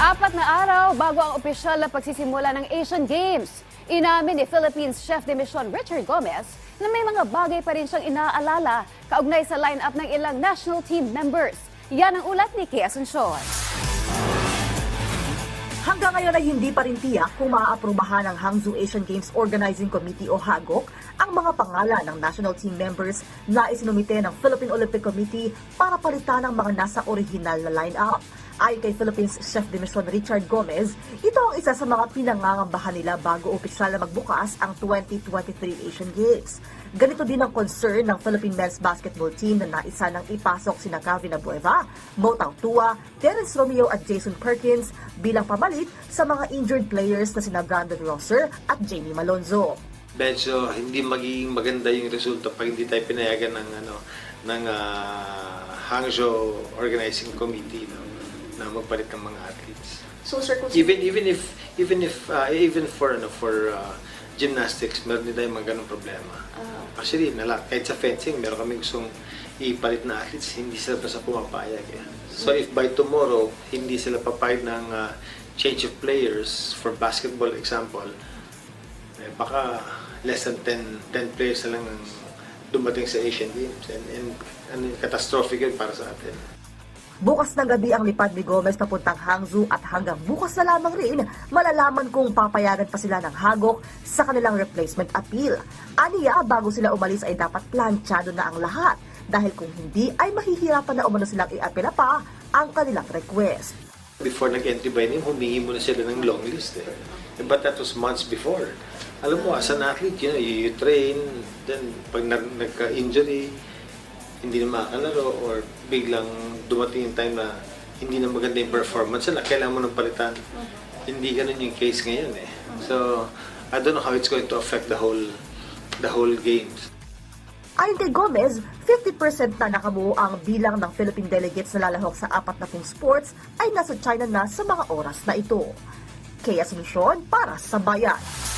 Apat na araw bago ang opisyal na pagsisimula ng Asian Games. Inamin ni Philippines Chef de Mission Richard Gomez na may mga bagay pa rin siyang inaalala kaugnay sa lineup ng ilang national team members. Yan ang ulat ni Kea Asuncion. Hanggang ngayon ay hindi pa rin tiyak kung maaaprubahan ng Hangzhou Asian Games Organizing Committee o HAGOC ang mga pangalan ng national team members na isinumite ng Philippine Olympic Committee para palitan ang mga nasa original na lineup. Ayon kay Philippines Chef de Mission Richard Gomez, ito ang isa sa mga pinangangambahan nila bago opisyal na magbukas ang 2023 Asian Games. Ganito din ang concern ng Philippine men's basketball team na naisa nang ipasok sina Calvin Abueva, Mo Tua, Terence Romeo at Jason Perkins bilang pamalit sa mga injured players na sina Brandon Rosser at Jamie Malonzo. medyo hindi magiging maganda yung resulta pag hindi tayo pinayagan ng ano ng ah, Hangzhou Organizing Committee no, na magpalit ng mga athletes. So sir, kung Even even if even if ah, even for ano for ah, gymnastics meron din tayong mga ganong problema. Actually, nala, kahit sa fencing, meron kami gustong ipalit na athletes, hindi sila basta pumapayag. Eh. So if by tomorrow, hindi sila papayag ng ah, change of players, for basketball example, eh, baka less than 10, 10 players na lang ang dumating sa Asian Games. And, and, and catastrophic yun para sa atin. Bukas ng gabi ang lipad ni Gomez papuntang Hangzhou at hanggang bukas na lamang rin malalaman kung papayagan pa sila ng hagok sa kanilang replacement appeal. Aniya, bago sila umalis ay dapat planchado na ang lahat dahil kung hindi ay mahihirapan na umano silang i-apela pa ang kanilang request. Before nag-entry by name, humingi muna sila ng long list. Eh. Eh, But that was months before. Alam mo, as an athlete, you, know, you, train, then pag nag- nagka-injury, hindi na makakalaro or biglang dumating yung time na hindi na maganda yung performance na kailangan mo ng palitan. Hindi ganun yung case ngayon eh. So, I don't know how it's going to affect the whole the whole games. Ayon kay Gomez, 50% na nakabuo ang bilang ng Philippine delegates na lalahok sa apat na pong sports ay nasa China na sa mga oras na ito. Kaya Asuncion para sa Bayan.